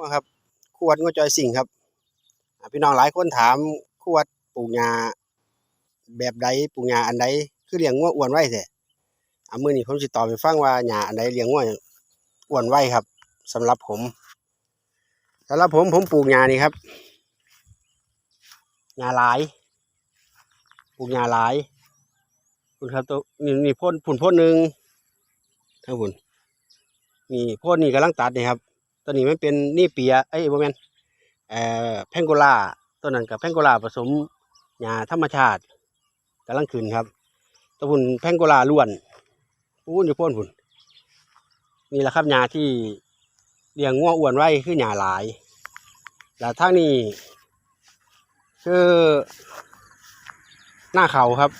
ว่าครับขวดงวจอยสิ่งครับพี่น้องหลายคนถามขวดปลูกหญ้าแบบใดปลูกหญ้าอันใดคือเลี้ยงงัวอ้วนไว้แท้อ่ามื้อนี้ผมสิตอบให้ฟังว่าหญ้าอันใดเลี้ยงงัวอ้วนไว้ครับสำหรับผมสำหรับผมผมปลูกหญ้านี่ครับหญ้าหลายปลูกหญ้าหลายคุณครับตัวนี่นี่พ่นผุนพ่นหนึ่งทั้งผุนนี่พ่นนี่กำลังตัดนี่ครับ ตัวนี้มันเป็นนี่เปียเอ้ยบ่แมนเอ่อแพงโกลาตัวนั้นกับแพงโกลาผสมหญ้าธรรมชาติกำลังขึ้นครับตัวพุ่นแพงโกลาล้วนพูนอยู่พ่นพุ่นนี่แหละครับหญ้าที่เลี้ยงงัวอ้วนไว้คือหญ้าหลายแล้วทางนี้คือหน้าเขาครับ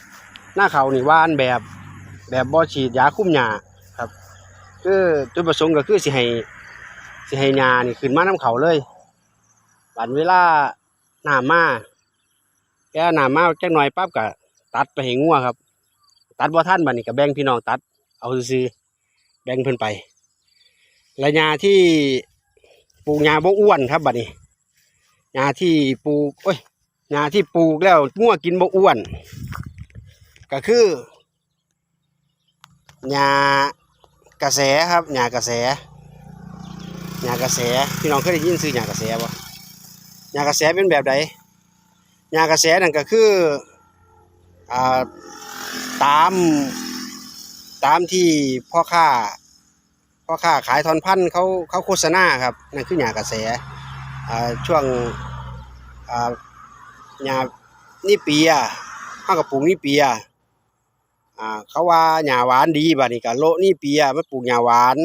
หน้าเขานี่ว่านแบบแบบบ่ฉีดยาคุ้มหญ้าครับ คือจุดประสงค์ก็คือสิให้ สิให้หญ้านี่ขึ้นมาน้ำเขาเลยบัดเวลาหน้ำมาแก่น้ำมาจักหน่อยปั๊บก็ตัดไปให้งัวครับ ตัดบ่ทันบัดนี้ก็แบ่งพี่น้องตัด เอาซื่อแบ่งเพิ่นไปและหญ้าที่ปลูกหญ้าบ่อ้วนครับบัดนี้หญ้าที่ปลูกโอ้ยหญ้าที่ปลูกแล้วงัวกินบ่อ้วน ก็คือหญ้ากระแสครับหญ้ากระแส หญ้ากระแสพี่น้องเคยได้ยินชื่อหญ้ากระแสบ่หญ้ากระแสเป็นแบบใดหญ้ากระแสนั่นก็คืออ่าตามตามที่พ่อค้าพ่อค้าขายทอนพันธุ์เขาเขาโฆษณาครับนั่นคือหญ้ากระแสอ่าช่วงอ่าหญ้านี่เปียเฮาก็ปลูกนี่เปียอ่าเขาว่าหญ้าหวานดีบัดนี้ก็โลนี่เปียมาปลูกหญ้าหวาน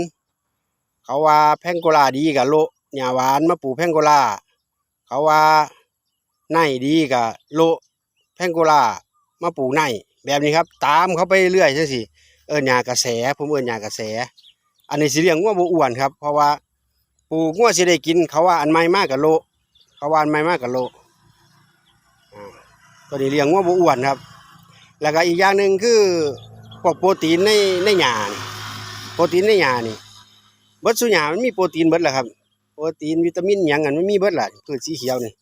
เขาว่าแพงโกลาดีกับโลหญ้าหวานมาปลูกแพงโกลาเขาว่าไนดีกับโลแพงโกลามาปลูกไนแบบนี้ครับ ตามเขาไปเรื่อยๆจังซี่เอินหญ้ากระแสผมเอินหญ้ากระแส อันนี้สิเลี้ยงงัวบ่อ้วนครับ เพราะว่าปลูกงัวสิได้กิน เขาว่าอันใหม่มากกับโลเขาว่าอันใหม่มากกับโลอ่าตัวนี้เลี้ยงงัวบ่อ้วนครับ แล้วก็อีกอย่างหนึ่งคือพวกโปรตีนในในหญ้านโปรตีนในหญ้านี่ เบิดสุหยามันมีโปรตีนเบิดแหละครับ โปรตีนวิตามินหยังอันมันมีเบิดแหละพืชสีเขียวนี่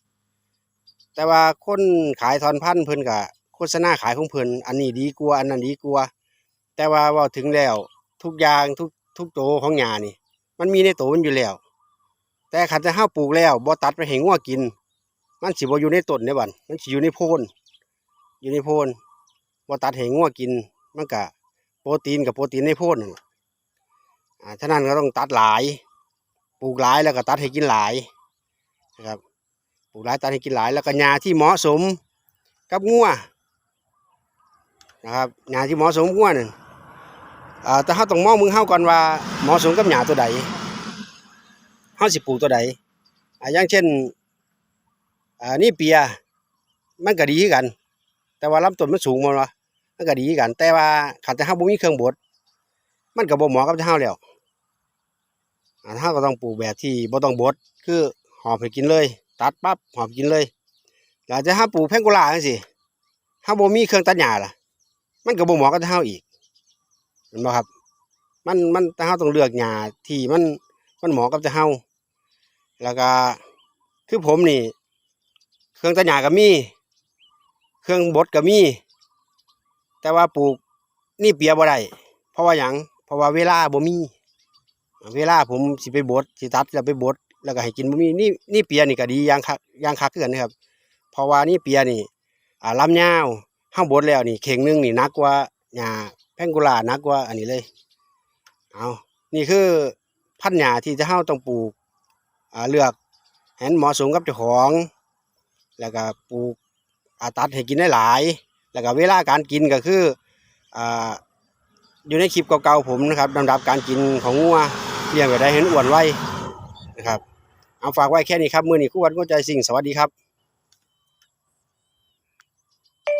แต่ว่าคนขายทอนพันธุ์เพิ่นก็โฆษณาขายของเพิ่นอันนี้ดีกว่าอันนั้นดีกว่าแต่ว่าเว้าถึงแล้วทุกอย่างทุกทุกโตของหญ้านี่ มันมีในโตมันอยู่แล้ว แต่คันจะเฮาปลูกแล้วบ่ตัดไปให้งัวกิน มันสิบ่อยู่ในต้นเด้บัดมันสิอยู่ในโพนอยู่ในโพนบ่ตัดให้งัวกิน มันก็โปรตีนกับโปรตีนในโพนนั่นล่ะ อ่านั้นก็ต้องตัดหลาย ปลูกหลายแล้วก็ตัดให้กินหลายนะครับ ปลูกหลายตัดให้กินหลาย แล้วก็หญ้าที่เหมาะสมกับงัวนะครับหญ้าที่เหมาะสมกับงัวนั่นอ่าแต่เฮาต้องมองมึงเฮาก่อนว่าเหมาะสมกับหญ้าตัวใดเฮาสิปลูกตัวใดอย่างเช่นอนี่เปียมันก็ดีกัน แต่ว่าลำต้นมันสูงบ่วะมันก็ดีกัน แต่ว่าคันแต่เฮาบ่มีเครื่องบดมันก็บ่เหมาะกับเฮาแล้ว อ่าเฮาก็ต้องปลูกแบบที่บ่ต้องบดคือหอบให้กินเลย ตัดปั๊บหอบกินเลยแล้วจะเฮาปลูกแพงโกลาจังซี่เฮาบ่มีเครื่องตัดหญ้าล่ะ มันก็บ่เหมาะกับเฮาอีกเห็นบ่ครับ มันมันแต่เฮาต้องเลือกหญ้าที่มันมันเหมาะกับเฮาแล้วก็คือผมนี่ เครื่องตัดหญ้าก็มี เครื่องบดก็มี แต่ว่าปลูกนี่เปียบ่ได้เพราะว่าหยังเพราะว่าเวลาบ่มี เวลาผมสิไปบดสิตัดแล้วไปบดแล้วก็ให้กินบ่มีนี่นี่เปียนี่ก็ดียางคักยางคักคือกันนะครับเพราะว่านี่เปียนี่อ่าลำยาวเฮาบดแล้วนี่เข่งหนึงนี่นักกว่าหญ้าแพงกุลาหนักกว่าอันนี้เลยเอานี่คือพันหญ้าที่จะเฮาต้องปลูกอ่าเลือกให้มันเหมาะสมกับเจ้าของ แล้วก็ปลูกอาตัดให้กินได้หลาย แล้วก็เวลาการกินก็คืออ่าอยู่ในคลิปเก่าๆผมนะครับลำดับการกินของงัว เลี้ยงแบบได้เห็นอ้วนไวนะครับ เอาฝากไว้แค่นี้ครับ มือนี้คู่วันก็ใจสิ่งสวัสดีครับ